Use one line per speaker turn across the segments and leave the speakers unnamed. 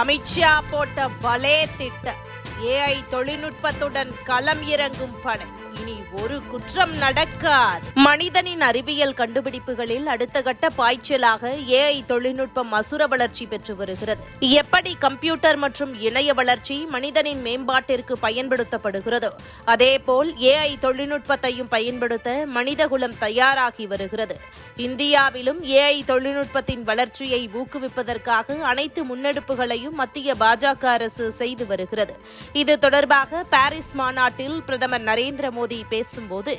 அமித்ஷா போட்ட பலே திட்டம் ஏஐ தொழில்நுட்பத்துடன் களம் இறங்கும் படை இனி ஒரு குற்றம் நடக்காது. மனிதனின் அறிவியல் கண்டுபிடிப்புகளில் அடுத்த கட்ட பாய்ச்சலாக ஏஐ தொழில்நுட்பம் அசுர வளர்ச்சி பெற்று வருகிறது. எப்படி கம்ப்யூட்டர் மற்றும் இணைய வளர்ச்சி மனிதனின் மேம்பாட்டிற்கு பயன்படுத்தப்படுகிறதோ அதேபோல் ஏஐ தொழில்நுட்பத்தையும் பயன்படுத்த மனிதகுலம் தயாராகி வருகிறது. இந்தியாவிலும் ஏஐ தொழில்நுட்பத்தின் வளர்ச்சியை ஊக்குவிப்பதற்காக அனைத்து முன்னெடுப்புகளையும் மத்திய பாஜக அரசு செய்து வருகிறது. இது தொடர்பாக பாரிஸ் மாநாட்டில் பிரதமர் நரேந்திர மோடி பேசும்போது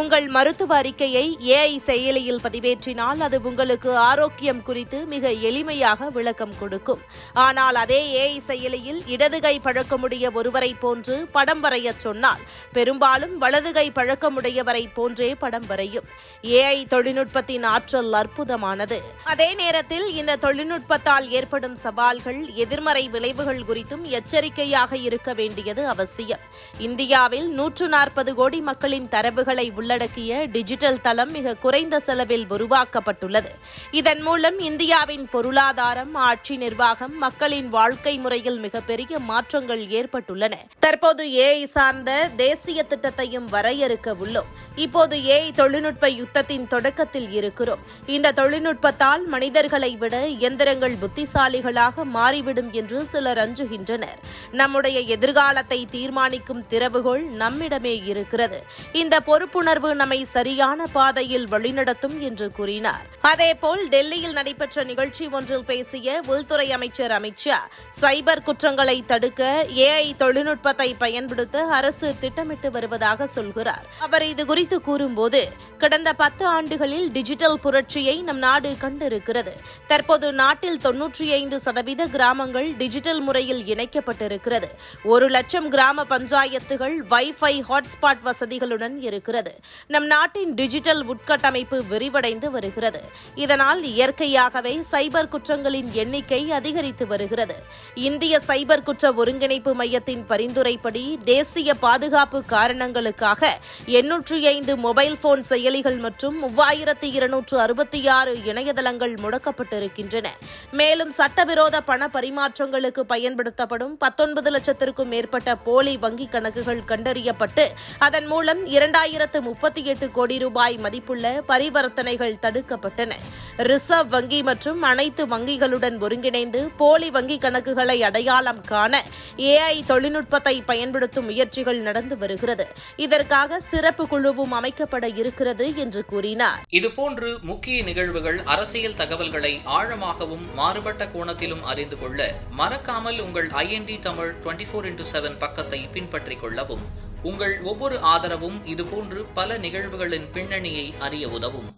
உங்கள் மருத்துவ அறிக்கையை ஏஐ செயலியில் பதிவேற்றினால் அது உங்களுக்கு ஆரோக்கியம் குறித்து மிக எளிமையாக விளக்கம் கொடுக்கும். ஆனால் அதே ஏஐ செயலியில் இடதுகை பழக்கமுடைய ஒருவரை போன்று படம் வரையச் சொன்னால் பெரும்பாலும் வலதுகை பழக்கமுடையவரை போன்றே படம் வரையும். ஏஐ தொழில்நுட்பத்தின் ஆற்றல் அற்புதமானது. அதே நேரத்தில் இந்த தொழில்நுட்பத்தால் ஏற்படும் சவால்கள் எதிர்மறை விளைவுகள் குறித்தும் எச்சரிக்கையாக இருக்க வேண்டியது அவசியம். இந்தியாவில் நூற்று நாற்பது கோடி மக்களின் தரவுகளை உள்ளடக்கிய டிஜிட்டல் தளம் மிக குறைந்த செலவில் உருவாக்கப்பட்டுள்ளது. இதன் மூலம் இந்தியாவின் பொருளாதாரம் ஆட்சி நிர்வாகம் மக்களின் வாழ்க்கை முறையில் மிகப்பெரிய மாற்றங்கள் ஏற்பட்டுள்ளன. தற்போது ஏஐ சார்ந்த தேசிய திட்டத்தையும் வரையறுக்க உள்ளோம். இப்போது ஏஐ தொழில்நுட்ப யுத்தத்தின் தொடக்கத்தில் இருக்கிறோம். இந்த தொழில்நுட்பத்தால் மனிதர்களை விட இயந்திரங்கள் புத்திசாலிகளாக மாறிவிடும் என்று சிலர் அஞ்சுகின்றனர். நம்முடைய எதிர்காலத்தை தீர்மானிக்கும் திறவுகோள் நம்மிடமே இருக்கிறது. இந்த பொறுப்புணர்வு நம்மை சரியான பாதையில் வழிநடத்தும் என்று கூறினார். அதேபோல் டெல்லியில் நடைபெற்ற நிகழ்ச்சி ஒன்றில் பேசிய உள்துறை அமைச்சர் அமித்ஷா சைபர் குற்றங்களை தடுக்க ஏஐ தொழில்நுட்பத்தை பயன்படுத்த அரசு திட்டமிட்டு வருவதாக சொல்கிறார். அவர் இது குறித்து கூறும்போது கடந்த பத்து ஆண்டுகளில் டிஜிட்டல் புரட்சியை நம் நாடு கண்டிருக்கிறது. தற்போது நாட்டில் தொன்னூற்றி ஐந்து சதவீத கிராமங்கள் டிஜிட்டல் முறையில் இணைக்கப்பட்டிருக்கிறது. ஒரு லட்சம் கிராம பஞ்சாயத்துகள் வைஃபை ஹாட்ஸ்பாட் வசதிகளுடன் இருக்கிறது. நம் நாட்டின் டிஜிட்டல் உட்கட்டமைப்பு விரிவடைந்து வருகிறது. இதனால் இயற்கையாகவே சைபர் குற்றங்களின் எண்ணிக்கை அதிகரித்து வருகிறது. இந்திய சைபர் குற்ற ஒருங்கிணைப்பு மையத்தின் பரிந்துரைப்படி தேசிய பாதுகாப்பு காரணங்களுக்காக எண்ணூற்றி ஐந்து மொபைல் போன் செயலிகள் மற்றும் மூவாயிரத்தி இருநூற்று அறுபத்தி ஆறு இணையதளங்கள் முடக்கப்பட்டிருக்கின்றன. மேலும் சட்டவிரோத பண பரிமாற்றங்களுக்கு பயன்படுத்தப்படும் பத்தொன்பது லட்சத்திற்கு லட்சத்திற்கும் மேற்பட்ட போலி வங்கிக் கணக்குகள் கண்டறியப்பட்டு அதன் மூலம் இரண்டாயிரத்து முப்பத்தி எட்டு கோடி ரூபாய் மதிப்புள்ள பரிவர்த்தனைகள் தடுக்கப்பட்டன. ரிசர்வ் வங்கி மற்றும் அனைத்து வங்கிகளுடன் ஒருங்கிணைந்து போலி வங்கி கணக்குகளை அடையாளம் காண ஏஐ தொழில்நுட்பத்தை பயன்படுத்தும் முயற்சிகள் நடந்து வருகிறது. இதற்காக சிறப்பு குழுவும் அமைக்கப்பட இருக்கிறது என்று கூறினார்.
இதுபோன்று முக்கிய நிகழ்வுகள் அரசியல் தகவல்களை ஆழமாகவும் மாறுபட்ட கோணத்திலும் அறிந்து கொள்ள மறக்காமல் உங்கள் IND Tamil twenty four into seven பக்கத்தை பின்பற்றிக் கொள்ளவும் உங்கள் ஒவ்வொரு ஆதரவும் இதுபோன்று பல நிகழ்வுகளின் பின்னணியை அறிய உதவும்.